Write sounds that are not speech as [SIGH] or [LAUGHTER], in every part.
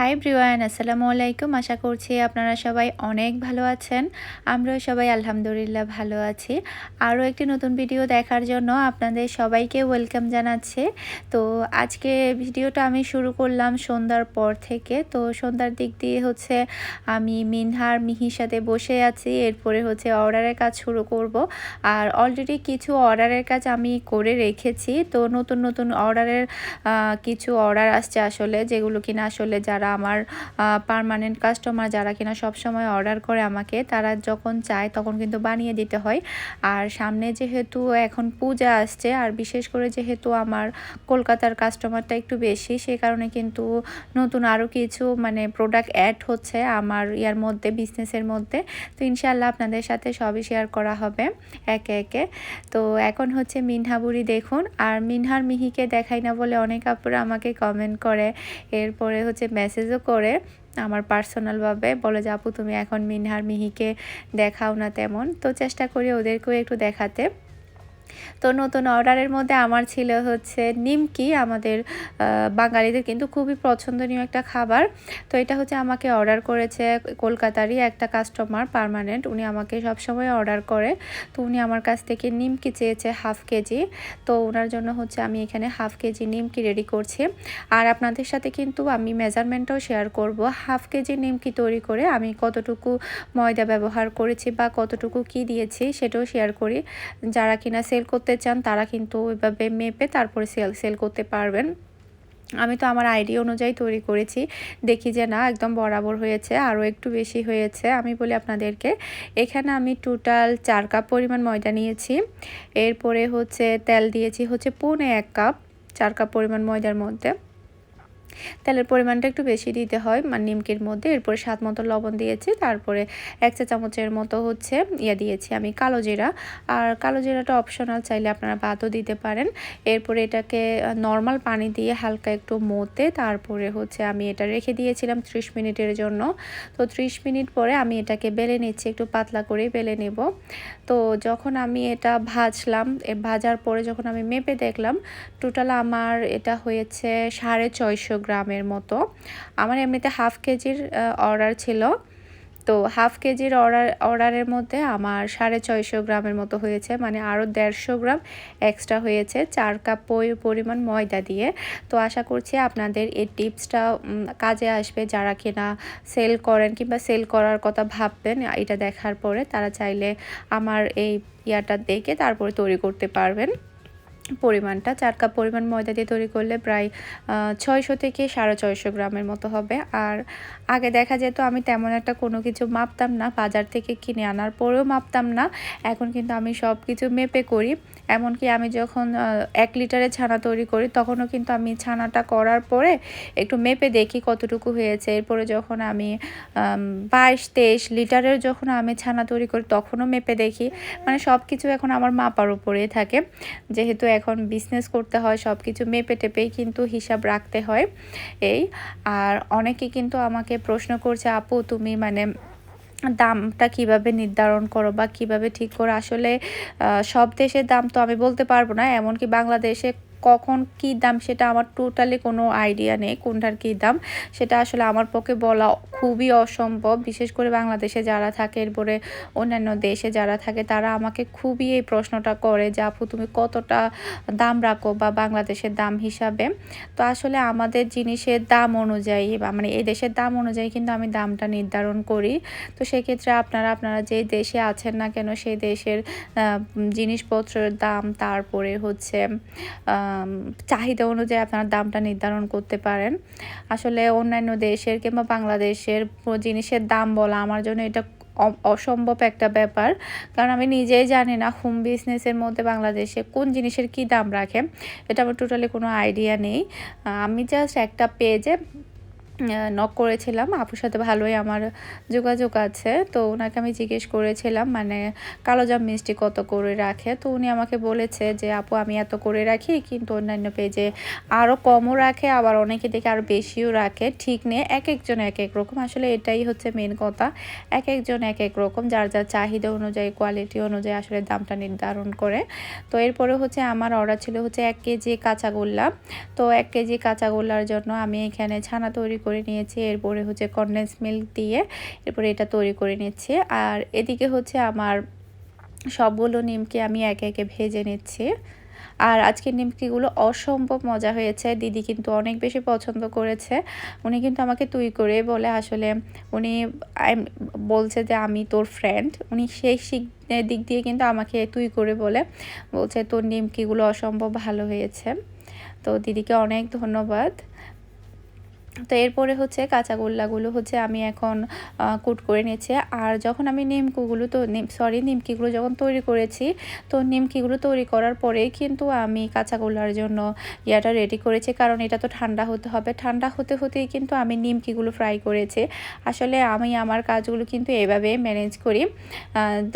High ব্রিওয়ান আসসালামু আলাইকুম। আশা করছি আপনারা সবাই অনেক ভালো আছেন। আমরাও সবাই আলহামদুলিল্লাহ ভালো আছি। আরও একটি নতুন ভিডিও দেখার জন্য আপনাদের সবাইকে ওয়েলকাম জানাচ্ছি। তো আজকে ভিডিওটা আমি শুরু করলাম সন্ধ্যার পর থেকে। তো সন্ধ্যার দিক দিয়ে হচ্ছে আমি মিনহার, মিহির সাথে বসে আছি। এরপরে হচ্ছে অর্ডারের কাজ শুরু করব। আর অলরেডি কিছু অর্ডারের কাজ আমি করে রেখেছি। তো নতুন নতুন অর্ডারের কিছু অর্ডার আসছে আসলে, যেগুলো কিনা আসলে যারা যারা আমার পারমানেন্ট কাস্টমার যারা কিনা সব সময় অর্ডার করে আমাকে, তারা যখন চায় তখন কিন্তু বানিয়ে দিতে হয়। আর সামনে যেহেতু এখন পূজা আসছে, আর বিশেষ করে যেহেতু আমার কলকাতার কাস্টমারটা একটু বেশি, সে কারণে কিন্তু নতুন আরও কিছু মানে প্রোডাক্ট অ্যাড হচ্ছে আমার ইয়ার মধ্যে বিজনেসের মধ্যে। তো ইনশাল্লাহ আপনাদের সাথে সবই শেয়ার করা হবে একে একে। তো এখন হচ্ছে মিনহাবুরি দেখুন। আর মিনহার মিহিকে দেখাই না বলে অনেক আপুরা আমাকে কমেন্ট করে। এরপরে হচ্ছে মেসেজও করে আমার পার্সোনালভাবে বলে যে, আপু, তুমি এখন মিনহার মিহিকে দেখাও না তেমন। তো চেষ্টা করি ওদেরকেও একটু দেখাতে। তো নতুন অর্ডারের মধ্যে আমার ছিল হচ্ছে নিমকি, আমাদের বাঙালিদের কিন্তু খুবই পছন্দনীয় একটা খাবার। তো এটা হচ্ছে আমাকে অর্ডার করেছে কলকাতারই একটা কাস্টমার পারমানেন্ট উনি আমাকে সবসময় অর্ডার করে। তো উনি আমার কাছ থেকে নিমকি চেয়েছে হাফ কেজি। তো ওনার জন্য হচ্ছে আমি এখানে হাফ কেজি নিমকি রেডি করছি। আর আপনাদের সাথে কিন্তু আমি মেজারমেন্টটাও শেয়ার করব। হাফ কেজি নিমকি তৈরি করে আমি কতটুকু ময়দা ব্যবহার করেছি বা কতটুকু কি দিয়েছি সেটাও শেয়ার করি। যারা কিনা সেল করতে চান, তারা কিন্তু ওইভাবে মেপে তারপরে সেল সেল করতে পারবেন। আমি তো আমার আইডিয়া অনুযায়ী তৈরি করেছি। দেখি যে না, একদম বরাবর হয়েছে, আরও একটু বেশি হয়েছে। আমি বলি আপনাদেরকে, এখানে আমি টোটাল চার কাপ পরিমাণ ময়দা নিয়েছি। এরপরে হচ্ছে তেল দিয়েছি হচ্ছে পৌনে এক কাপ চার কাপ পরিমাণ ময়দার মধ্যে। তেলের পরিমাণটা একটু বেশি দিতে হয় মানে নিমকির মধ্যে। এরপরে স্বাদ মতো লবণ দিয়েছি, তারপরে এক চা চামচের মতো হচ্ছে ইয়ে দিয়েছি আমি কালো জিরা। আর কালো জিরাটা অপশনাল চাইলে আপনারা বাদও দিতে পারেন। এরপরে এটাকে নর্মাল পানি দিয়ে হালকা একটু মতে, তারপরে হচ্ছে আমি এটা রেখে দিয়েছিলাম ত্রিশ মিনিটের জন্য। তো ত্রিশ মিনিট পরে আমি এটাকে বেলে নিচ্ছি, একটু পাতলা করে বেলে নেব। তো যখন আমি এটা ভাজলাম ভাজার পরে যখন আমি মেপে দেখলাম টোটাল আমার এটা হয়েছে সাড়ে ছয়শো গ্রামের মতো। আমার এমনিতে হাফ কেজির অর্ডার ছিল। তো হাফ কেজির অর্ডার অর্ডারের মধ্যে আমার সাড়ে ছয়শো গ্রামের মতো হয়েছে মানে আরও দেড়শো গ্রাম এক্সট্রা হয়েছে চার কাপ পরিমাণ ময়দা দিয়ে। তো আশা করছি আপনাদের এই টিপসটা কাজে আসবে। যারা কিনা সেল করেন কিংবা সেল করার কথা ভাববেন, এটা দেখার পরে তারা চাইলে আমার এই ইয়াটা দেখে তারপরে তৈরি করতে পারবেন। পরিমাণটা। চার কাপ পরিমাণ ময়দা দিয়ে তৈরি করলে প্রায় ছয়শো থেকে সাড়ে ছয়শো গ্রামের মতো হবে। আর আগে দেখা যেত আমি তেমন একটা কোনো কিছু মাপতাম না। বাজার থেকে কিনে আনার পরেও মাপতাম না। এখন কিন্তু আমি সব কিছু মেপে করি। এমনকি আমি যখন এক লিটারের ছানা তৈরি করি, তখনও কিন্তু আমি ছানাটা করার পরে একটু মেপে দেখি কতটুকু হয়েছে। এরপরে যখন আমি বাইশ, তেইশ লিটারের যখন আমি ছানা তৈরি করি, তখনও মেপে দেখি। মানে সব কিছু এখন আমার মাপার উপরেই থাকে। যেহেতু এখন বিজনেস করতে হয় সব কিছু মেপে টেপেই কিন্তু হিসাব রাখতে হয় এই। আর অনেকে কিন্তু আমাকে প্রশ্ন করছে, আপু, তুমি মানে দামটা কীভাবে নির্ধারণ করো বা কীভাবে ঠিক করো? আসলে সব দেশের দাম তো আমি বলতে পারব না, এমনকি বাংলাদেশে কখন কি দাম সেটা আমার টোটালি কোনো আইডিয়া নেই কোনটার কী দাম। সেটা আসলে আমার পক্ষে বলা খুবই অসম্ভব। বিশেষ করে বাংলাদেশে যারা থাকে, এরপরে অন্যান্য দেশে যারা থাকে, তারা আমাকে খুবই এই প্রশ্নটা করে যে, আপু, তুমি কতটা দাম রাখো বা বাংলাদেশের দাম হিসাবে? তো আসলে আমাদের জিনিসের দাম অনুযায়ী মানে এই দেশের দাম অনুযায়ী কিন্তু আমি দামটা নির্ধারণ করি। তো সেক্ষেত্রে আপনারা আপনারা যে দেশে আছেন না কেন, সেই দেশের জিনিসপত্রের দাম, তারপরে হচ্ছে চাহিদা অনুযায়ী আপনারা দামটা নির্ধারণ করতে পারেন। আসলে অন্যান্য দেশের কিংবা বাংলাদেশের জিনিসের দাম বলা আমার জন্য এটা অসম্ভব একটা ব্যাপার। কারণ আমি নিজেই জানি না হোম বিজনেসের মধ্যে বাংলাদেশে কোন জিনিসের কি দাম রাখে। এটা আমার টোটালি কোনো আইডিয়া নেই। আমি জাস্ট একটা পেজে নক করেছিলাম। আপুর সাথে ভালোই আমার যোগাযোগ আছে। তো ওনাকে আমি জিজ্ঞেস করেছিলাম মানে কালোজাম মিষ্টি কত করে রাখে? তো উনি আমাকে বলেছে যে, আপু, আমি এত করে রাখি, কিন্তু অন্যান্য পেজে আরও কমও রাখে, আবার অনেকে দেখে আরও বেশিও রাখে। ঠিক নেই এক একজন এক এক রকম। আসলে এটাই হচ্ছে মেন কথা। এক একজন এক এক রকম, যার যার চাহিদা অনুযায়ী কোয়ালিটি অনুযায়ী আসলে দামটা নির্ধারণ করে। তো এরপরে হচ্ছে আমার অর্ডার ছিল হচ্ছে এক কেজি কাঁচাগোল্লা তো এক কেজি কাঁচাগোল্লার জন্য আমি এখানে ছানা তৈরি করে নিয়েছি, এরপরে হচ্ছে কন্ডেন্স মিল্ক দিয়ে এরপরে এটা তৈরি করে নিচ্ছি। আর এদিকে হচ্ছে আমার সবগুলো নিমকে আমি একে একে ভেজে নিচ্ছি। আর আজকের নিমকিগুলো অসম্ভব মজা হয়েছে, দিদি কিন্তু অনেক বেশি পছন্দ করেছে। উনি কিন্তু আমাকে তুই করে বলে আসলে উনি বলছে যে আমি তোর ফ্রেন্ড উনি সেই শিখ দিক দিয়ে কিন্তু আমাকে তুই করে বলে বলছে তোর নিমকিগুলো অসম্ভব ভালো হয়েছে। তো দিদিকে অনেক ধন্যবাদ। তো এরপরে হচ্ছে কাঁচা গোল্লাগুলো হচ্ছে আমি এখন কুট করে নিয়েছি। আর যখন আমি নিমকুগুলো তো সরি নিমকিগুলো যখন তৈরি করেছি, তো নিমকিগুলো তৈরি করার পরেই কিন্তু আমি কাঁচা গোল্লার জন্য ইয়াটা রেডি করেছি। কারণ এটা তো ঠান্ডা হতে হবে। ঠান্ডা হতে হতেই কিন্তু আমি নিমকিগুলো ফ্রাই করেছি। আসলে আমি আমার কাজগুলো কিন্তু এভাবে ম্যানেজ করি।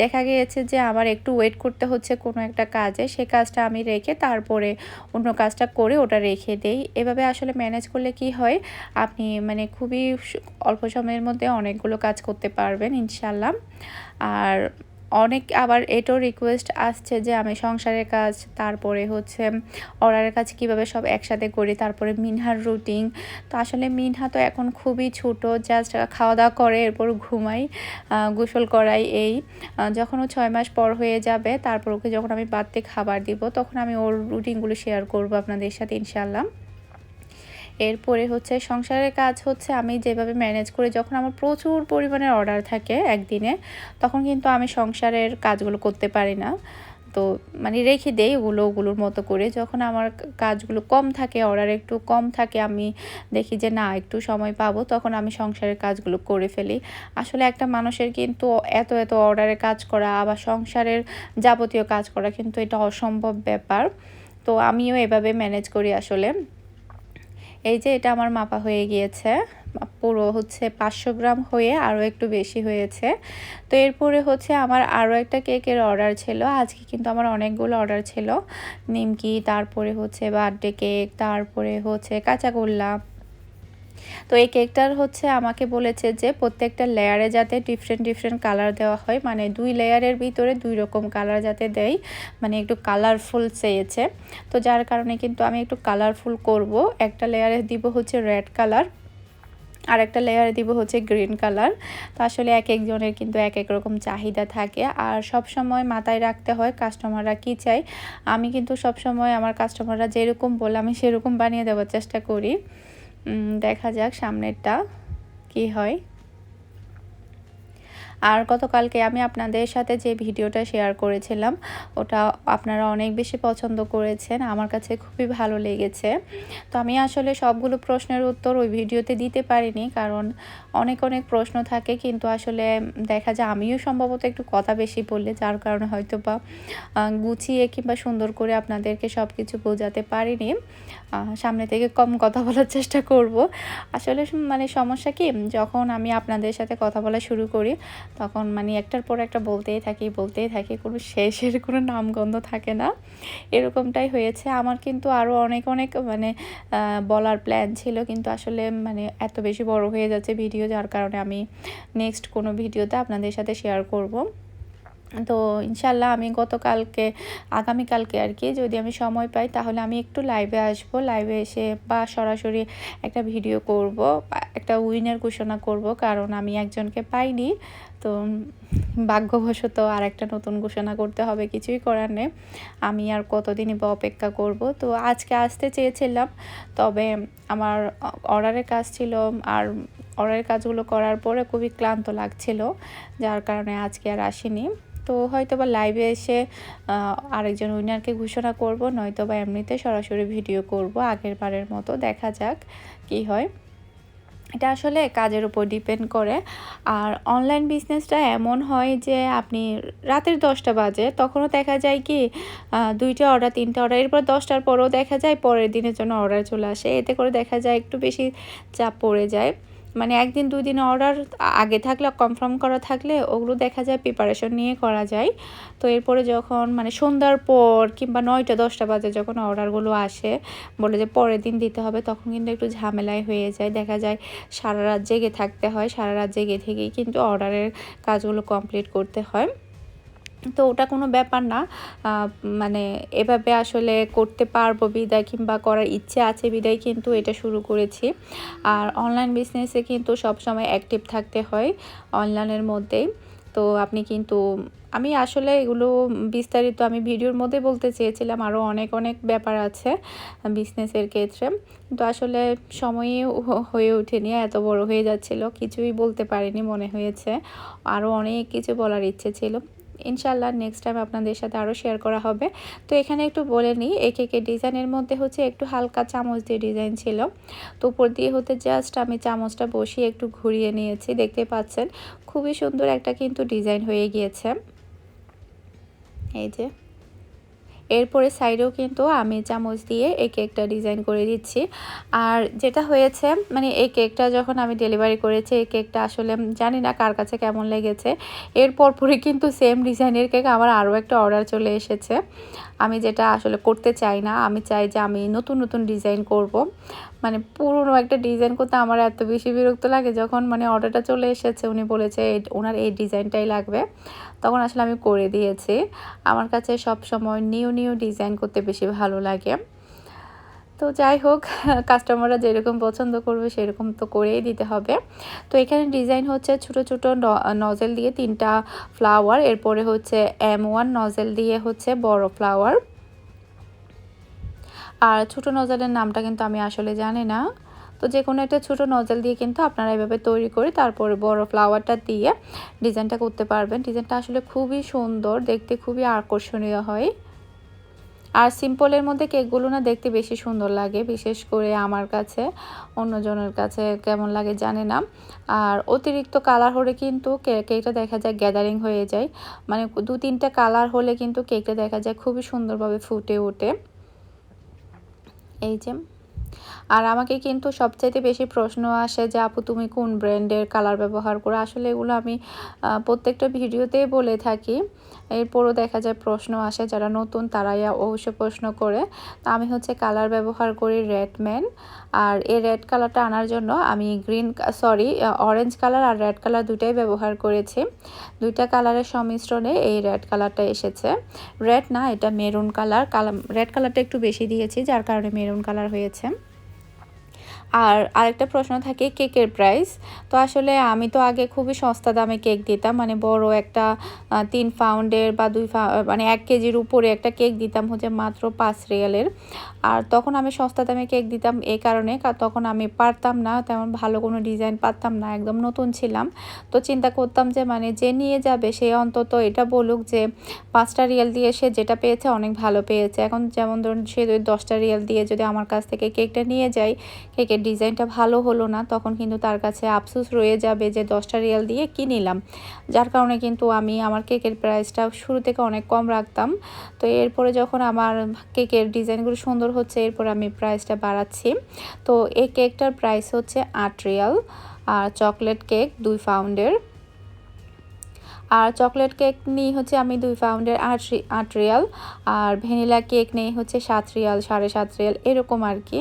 দেখা গিয়েছে যে আমার একটু ওয়েট করতে হচ্ছে কোনো একটা কাজে। সে কাজটা আমি রেখে তারপরে অন্য কাজটা করে ওটা রেখে দেই। এভাবে আসলে ম্যানেজ করলে কি হয়? আপনি মানে খুবই অল্প সময়ের মধ্যে অনেকগুলো কাজ করতে পারবেন ইনশাল্লাহ আর অনেক, আবার এটাও রিকোয়েস্ট আসছে যে আমি সংসারের কাজ, তারপরে হচ্ছে অর্ডারের কাজ কীভাবে সব একসাথে করি, তারপরে মিনহার রুটিন তো আসলে মিনহা তো এখন খুবই ছোট জাস্ট খাওয়া দাওয়া করে, এরপর ঘুমাই গোসল করাই এই। যখন ও ছয় মাস পর হয়ে যাবে, তারপর ওকে যখন আমি বাড়তে খাবার দিব, তখন আমি ওর রুটিনগুলো শেয়ার করব আপনাদের সাথে ইনশাল্লাহ এরপরে হচ্ছে সংসারের কাজ হচ্ছে আমি যেভাবে ম্যানেজ করি, যখন আমার প্রচুর পরিমাণে অর্ডার থাকে একদিনে, তখন কিন্তু আমি সংসারের কাজগুলো করতে পারি না। তো মানে রেখে দেই ওগুলো, ওগুলোর মতো করে। যখন আমার কাজগুলো কম থাকে অর্ডার একটু কম থাকে, আমি দেখি যে না, একটু সময় পাবো, তখন আমি সংসারের কাজগুলো করে ফেলি। আসলে একটা মানুষের কিন্তু এত এত অর্ডারের কাজ করা, আবার সংসারের যাবতীয় কাজ করা কিন্তু এটা অসম্ভব ব্যাপার। তো আমিও এভাবে ম্যানেজ করি আসলে। এই যে এটা আমার মাপা হয়ে গিয়েছে, পুরো হচ্ছে পাঁচশো গ্রাম হয়ে আরও একটু বেশি হয়েছে। তো এরপরে হচ্ছে আমার আরও একটা কেকের অর্ডার ছিল, আজকে কিন্তু আমার অনেকগুলো অর্ডার ছিল। নিমকি, তারপরে হচ্ছে বার্থডে কেক, তারপরে হচ্ছে কাঁচাগোল্লা তো এই কেকটার হচ্ছে আমাকে বলেছে যে প্রত্যেকটা লেয়ারে যাতে ডিফারেন্ট ডিফারেন্ট কালার দেওয়া হয়। মানে দুই লেয়ারের ভিতরে দুই রকম কালার যাতে দেয়। মানে একটু কালারফুল চেয়েছে। তো যার কারণে কিন্তু আমি একটু কালারফুল করব। একটা লেয়ারে দিব হচ্ছে রেড কালার আর একটা লেয়ারে দিব হচ্ছে গ্রিন কালার তো আসলে এক একজনের কিন্তু এক এক রকম চাহিদা থাকে। আর সব সময় মাথায় রাখতে হয় কাস্টমাররা কি চায়। আমি কিন্তু সব সময় আমার কাস্টমাররা যেরকম বলে আমি সেরকম বানিয়ে দেওয়ার চেষ্টা করি। দেখা যাক সামনেরটা কি হয়। আর গতকালকে আমি আপনাদের সাথে যে ভিডিওটা শেয়ার করেছিলাম, ওটা আপনারা অনেক বেশি পছন্দ করেছেন, আমার কাছে খুবই ভালো লেগেছে। তো আমি আসলে সবগুলো প্রশ্নের উত্তর ওই ভিডিওতে দিতে পারিনি, কারণ অনেক অনেক প্রশ্ন থাকে, কিন্তু আসলে দেখা যায় আমিও সম্ভবত একটু কথা বেশি বললে, যার কারণে হয়তো বা গুছিয়ে কিংবা সুন্দর করে আপনাদেরকে সব কিছু বোঝাতে পারিনি। সামনে থেকে কম কথা বলার চেষ্টা করব। আসলে মানে সমস্যা কি, যখন আমি আপনাদের সাথে কথা বলা শুরু করি তখন মানে একটার পর একটা বলতেই থাকি বলতেই থাকি, কোনো শেষের কোনো নামগন্ধ থাকে না। এরকমটাই হয়েছে। আমার কিন্তু আরও অনেক অনেক মানে বলার প্ল্যান ছিল। কিন্তু আসলে মানে এত বেশি বড় হয়ে যাচ্ছে ভিডিও যার কারণে আমি নেক্সট কোনো ভিডিওতে আপনাদের সাথে শেয়ার করব। তো ইনশাল্লাহ আমি গতকালকে, আগামীকালকে আর কি যদি আমি সময় পাই তাহলে আমি একটু লাইভে আসব। লাইভে এসে বা সরাসরি একটা ভিডিও করব, একটা উইনার ঘোষণা করব। কারণ আমি একজনকে পাইনি, তো ভাগ্যবশত আর একটা নতুন ঘোষণা করতে হবে, কিছুই করার নেই। আমি আর কতদিনই বা অপেক্ষা করব? তো আজকে আসতে চেয়েছিলাম, তবে আমার অর্ডারের কাজ ছিল আর অর্ডারের কাজগুলো করার পরে খুবই ক্লান্ত লাগছিল, যার কারণে আজকে আর আসিনি। তো হয়তো বা লাইভে এসে আরেকজন উইনারকে ঘোষণা করব নয়তো বা এমনিতে সরাসরি ভিডিও করব, আগের বারের মতো, দেখা যাক কি হয়। এটা আসলে কাজের উপর ডিপেন্ড করে। আর অনলাইন বিজনেসটা এমন হয় যে, আপনি রাতের দশটা বাজে, তখনও দেখা যায় কি দুইটা অর্ডার তিনটা অর্ডার এরপর দশটার পরেও দেখা যায়, পরের দিনের জন্য অর্ডার চলে আসে। এতে করে দেখা যায় একটু বেশি চাপ পড়ে যায়। মানে একদিন দুই দিন অর্ডার আগে থাকলে কনফার্ম করা থাকলে, ওগুলো দেখা যায় প্রিপারেশন নিয়ে করা যায়। তো এরপরে যখন মানে সন্ধ্যার পর কিংবা নয়টা, দশটা বাজে যখন অর্ডারগুলো আসে, বলে যে পরের দিন দিতে হবে, তখন কিন্তু একটু ঝামেলায় হয়ে যায়। দেখা যায় সারা রাত জেগে থাকতে হয়, সারা রাত জেগে থেকেই কিন্তু অর্ডারের কাজগুলো কমপ্লিট করতে হয়। তো ওটা কোনো ব্যাপার না। মানে এভাবে আসলে করতে পারব বিদায় কিংবা করার ইচ্ছে আছে বিদায় কিন্তু এটা শুরু করেছি। আর অনলাইন বিজনেসে কিন্তু সবসময় অ্যাক্টিভ থাকতে হয় অনলাইনের মধ্যেই। তো আপনি কিন্তু, আমি আসলে এগুলো বিস্তারিত আমি ভিডিওর মধ্যে বলতে চেয়েছিলাম আরও অনেক অনেক ব্যাপার আছে বিজনেসের ক্ষেত্রে। কিন্তু আসলে সময়ই হয়ে ওঠেনি, এত বড় হয়ে যাচ্ছিল, কিছুই বলতে পারিনি মনে হয়েছে। আরও অনেক কিছু বলার ইচ্ছে ছিল। ইনশাল্লাহ নেক্সট টাইম আপনাদের সাথে আরও শেয়ার করা হবে। তো এখানে একটু বলে নিই এক একে ডিজাইনের মধ্যে হচ্ছে একটু হালকা চামচ দিয়ে ডিজাইন ছিল। তো উপর দিয়ে হতে জাস্ট আমি চামচটা বসিয়ে একটু ঘুরিয়ে নিয়েছি, দেখতে পাচ্ছেন? খুবই সুন্দর একটা কিন্তু ডিজাইন হয়ে গিয়েছে। এই যে। এরপরে সাইডেও কিন্তু আমি চামচ দিয়ে এই কেকটা ডিজাইন করে দিচ্ছি। আর যেটা হয়েছে মানে এই কেকটা যখন আমি ডেলিভারি করেছি এই কেকটা আসলে জানি না কার কাছে কেমন লেগেছে। এরপর পরে কিন্তু সেম ডিজাইনের কেক আমার আরও একটা অর্ডার চলে এসেছে। আমি যেটা আসলে করতে চাই না, আমি চাই যে আমি নতুন নতুন ডিজাইন করব। মানে পুরনো একটা ডিজাইন করতে আমার এত বেশি বিরক্ত লাগে। যখন মানে অর্ডারটা চলে এসেছে, উনি বলেছে ওনার এই ডিজাইনটাই লাগবে। তখন আসলে আমি করে দিয়েছি। আমার কাছে সব সময় নিউ নিউ ডিজাইন করতে বেশি ভালো লাগে। তো যাই হোক কাস্টমাররা যেরকম পছন্দ করবে সেরকম তো করেই দিতে হবে। তো এখানে ডিজাইন হচ্ছে ছোট ছোট নজেল দিয়ে তিনটা ফ্লাওয়ার এরপরে হচ্ছে এম ওয়ান নজেল দিয়ে হচ্ছে বড় ফ্লাওয়ার আর ছোট নজলের নামটা কিন্তু আমি আসলে জানি না। তো যে কোনো একটা ছোটো নজল দিয়ে কিন্তু আপনারা এভাবে তৈরি করে তারপরে বড় ফ্লাওয়ারটা দিয়ে ডিজাইনটা করতে পারবেন। ডিজাইনটা আসলে খুবই সুন্দর, দেখতে খুবই আকর্ষণীয় হয়। আর সিম্পলের মধ্যে কেকগুলো না দেখতে বেশি সুন্দর লাগে, বিশেষ করে আমার কাছে, অন্যজনের কাছে কেমন লাগে জানে না। আর অতিরিক্ত কালার হলে কিন্তু কেকটা দেখা যায় গ্যাদারিং হয়ে যায়। মানে দু তিনটা কালার হলে কিন্তু কেকটা দেখা যায় খুবই সুন্দরভাবে ফুটে ওঠে। এই যে। আর আমাকে কিন্তু সবচাইতে বেশি প্রশ্ন আসে যে, আপু, তুমি কোন ব্র্যান্ডের কালার ব্যবহার করো? আসলে এগুলো আমি প্রত্যেকটা ভিডিওতেই বলে থাকি। এরপরও দেখা যায় প্রশ্ন আসে যারা নতুন, তারাই অবশ্য প্রশ্ন করে। তা আমি হচ্ছে কালার ব্যবহার করি রেড ম্যান। আর এই রেড কালারটা আনার জন্য আমি গ্রিন সরি অরেঞ্জ কালার আর রেড কালার দুটাই ব্যবহার করেছি। দুইটা কালারের সংমিশ্রণে এই রেড কালারটা এসেছে। রেড না, এটা মেরুন কালার। কালার রেড কালারটা একটু বেশি দিয়েছি, যার কারণে মেরুন কালার হয়েছে। আর আরেকটা প্রশ্ন থাকে কেকের প্রাইস। তো আসলে আমি তো আগে খুবই সস্তা দামে কেক দিতাম মানে বড় একটা তিন পাউন্ডের বা দুই মানে এক কেজির উপরে একটা কেক দিতাম হচ্ছে মাত্র পাঁচ রিয়ালের। আর তখন আমি সস্তা দামে কেক দিতাম এই কারণে তখন আমি পারতাম না, তেমন ভালো কোনো ডিজাইন পারতাম না, একদম নতুন ছিলাম। তো চিন্তা করতাম যে মানে যে নিয়ে যাবে, সে অন্তত এটা বলুক যে, পাঁচটা রিয়াল দিয়ে সে যেটা পেয়েছে অনেক ভালো পেয়েছে। এখন যেমন ধরুন সে দশটা রিয়াল দিয়ে যদি আমার কাছ থেকে কেকটা নিয়ে যায়, কেকের ডিজাইনটা ভালো হলো না, তখন কিন্তু তার কাছে আফসোস রয়ে যাবে যে দশটা রিয়াল দিয়ে কি নিলাম। যার কারণে কিন্তু আমি আমার কেকের প্রাইসটা শুরু থেকে অনেক কম রাখতাম। তো এরপরে যখন আমার কেকের ডিজাইনগুলো সুন্দর হচ্ছে, এরপর আমি প্রাইসটা বাড়াচ্ছি। তো এই কেকটার প্রাইস হচ্ছে আট রিয়াল, আর চকলেট কেক দুই পাউন্ডের। আর চকলেট কেক নিই হচ্ছে আমি দুই পাউন্ডের আট আট রিয়াল, আর ভ্যানিলা কেক নেই হচ্ছে সাত রিয়াল, সাড়ে সাত রিয়াল, এরকম আর কি।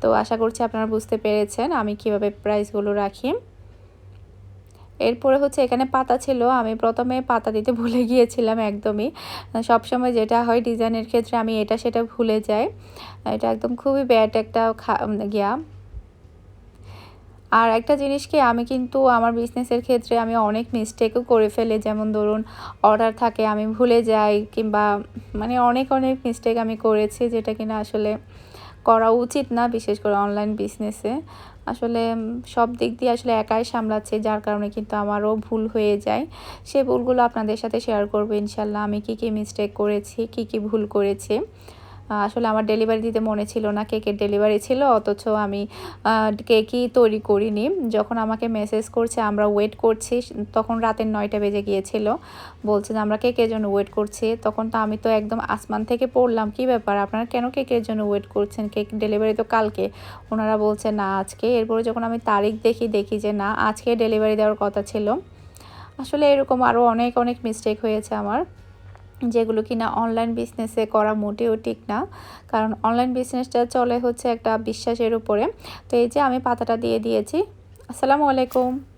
তো আশা করছি আপনারা বুঝতে পেরেছেন আমি কীভাবে প্রাইসগুলো রাখি। এরপরে হচ্ছে এখানে পাতা ছিল, আমি প্রথমে পাতা দিতে [LAUGHS] ভুলে গিয়েছিলাম একদমই। সবসময় যেটা হয় ডিজাইনের ক্ষেত্রে আমি এটা সেটা ভুলে যাই। এটা একদম খুবই ব্যাড একটা গিয়া আর একটা জিনিস কি, আমি কিন্তু আমার বিজনেসের ক্ষেত্রে আমি অনেক মিস্টেকও করে ফেলি। যেমন ধরুন অর্ডার থাকে, আমি ভুলে যাই, কিংবা মানে অনেক অনেক মিস্টেক আমি করেছি, যেটা কিনা আসলে করা উচিত না, বিশেষ করে অনলাইন বিজনেসে আসলে সব দিক দিয়ে আসলে একাই সামলাচ্ছে, যার কারণে কিন্তু আমারও ভুল হয়ে যায়। সে ভুলগুলো আপনাদের সাথে শেয়ার করব ইনশাল্লাহ। আমি কি কি মিস্টেক করেছি, কি কি ভুল করেছি। আসলে আমার ডেলিভারি দিতে মনে ছিল না কেকের ডেলিভারি ছিল, অথচ আমি কেকই তৈরি করিনি। যখন আমাকে মেসেজ করছে, আমরা ওয়েট করছি, তখন রাতের নয়টা বেজে গিয়েছিল। বলছে যে, আমরা কেকের জন্য ওয়েট করছি। তখন তো আমি তো একদম আসমান থেকে পড়লাম, কি ব্যাপার? আপনারা কেন কেকের জন্য ওয়েট করছেন? কেক ডেলিভারি তো কালকে। ওনারা বলছে, না, আজকে। এরপরে যখন আমি তারিখ দেখি দেখি যে, না, আজকে ডেলিভারি দেওয়ার কথা ছিল। আসলে এরকম আরও অনেক অনেক মিস্টেক হয়েছে আমার। যেগুলো কিনা অনলাইন বিজনেসে করা মোটেও ঠিক না। কারণ অনলাইন বিজনেসটা চলে হচ্ছে একটা বিশ্বাসের উপরে। তো এই যে আমি পাতাটা দিয়ে দিয়েছি। আসসালামু আলাইকুম।